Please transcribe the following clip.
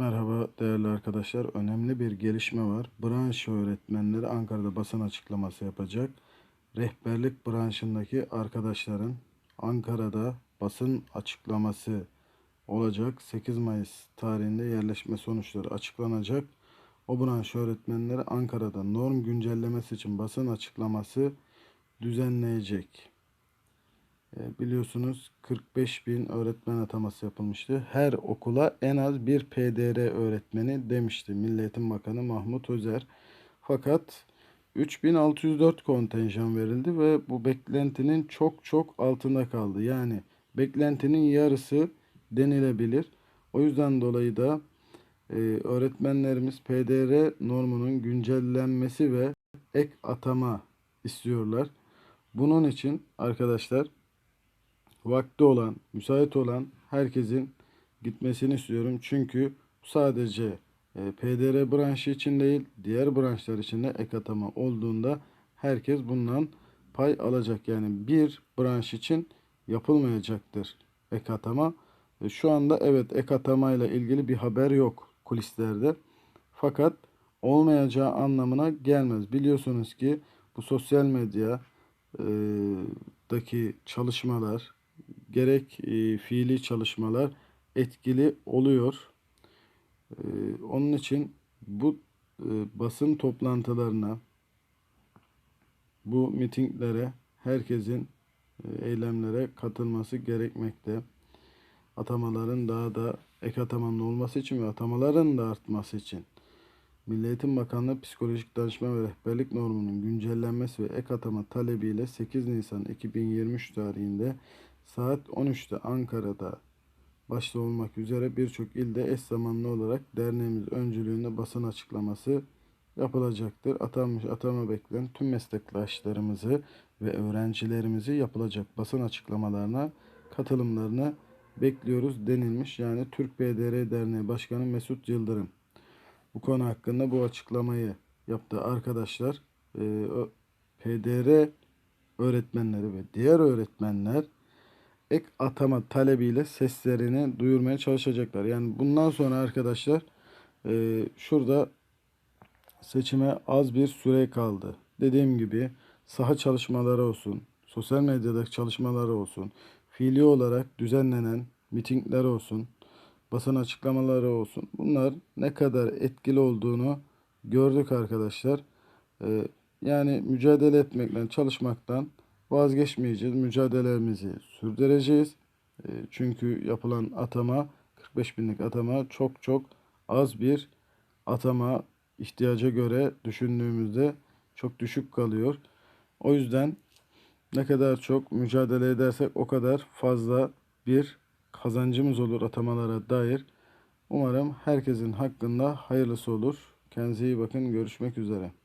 Merhaba değerli arkadaşlar. Önemli bir gelişme var. Branş öğretmenleri Ankara'da basın açıklaması yapacak. Rehberlik branşındaki arkadaşların Ankara'da basın açıklaması olacak. 8 Mayıs tarihinde yerleşme sonuçları açıklanacak. O branş öğretmenleri Ankara'da norm güncellemesi için basın açıklaması düzenleyecek. E, Biliyorsunuz 45 bin öğretmen ataması yapılmıştı. Her okula en az bir PDR öğretmeni demişti Milli Eğitim Bakanı Mahmut Özer. Fakat 3604 kontenjan verildi ve bu beklentinin çok çok altında kaldı. Yani beklentinin yarısı denilebilir. O yüzden dolayı da e, öğretmenlerimiz PDR normunun güncellenmesi ve ek atama istiyorlar. Bunun için arkadaşlar vakti olan, müsait olan herkesin gitmesini istiyorum. Çünkü sadece e, PDR branşı için değil, diğer branşlar için de ek atama olduğunda herkes bundan pay alacak. Yani bir branş için yapılmayacaktır ek atama. E, Şu anda evet ek atamayla ilgili bir haber yok kulislerde. Fakat olmayacağı anlamına gelmez. Biliyorsunuz ki bu sosyal medya e, daki çalışmalar gerek e, fiili çalışmalar etkili oluyor. E, onun için bu e, basın toplantılarına, bu mitinglere herkesin e, eylemlere katılması gerekmekte. Atamaların daha da ek atamanın olması için ve atamaların da artması için Milli Eğitim Bakanlığı Psikolojik Danışma ve Rehberlik Normunun güncellenmesi ve ek atama talebiyle 8 Nisan 2023 tarihinde saat 13'te Ankara'da başta olmak üzere birçok ilde eş zamanlı olarak derneğimiz öncülüğünde basın açıklaması yapılacaktır. Atanmış atama bekleyen tüm meslektaşlarımızı ve öğrencilerimizi yapılacak basın açıklamalarına katılımlarını bekliyoruz denilmiş. Yani Türk BDR Derneği Başkanı Mesut Yıldırım bu konu hakkında bu açıklamayı yaptı arkadaşlar. Ö- PDR öğretmenleri ve diğer öğretmenler ek atama talebiyle seslerini duyurmaya çalışacaklar. Yani bundan sonra arkadaşlar e, şurada seçime az bir süre kaldı. Dediğim gibi saha çalışmaları olsun, sosyal medyadaki çalışmaları olsun, fiili olarak düzenlenen mitingler olsun, basın açıklamaları olsun. Bunlar ne kadar etkili olduğunu gördük arkadaşlar. Ee, yani mücadele etmekten, çalışmaktan vazgeçmeyeceğiz. Mücadelemizi sürdüreceğiz. Ee, çünkü yapılan atama 45 binlik atama çok çok az bir atama ihtiyaca göre düşündüğümüzde çok düşük kalıyor. O yüzden ne kadar çok mücadele edersek o kadar fazla bir kazancımız olur atamalara dair. Umarım herkesin hakkında hayırlısı olur. Kendinize iyi bakın. Görüşmek üzere.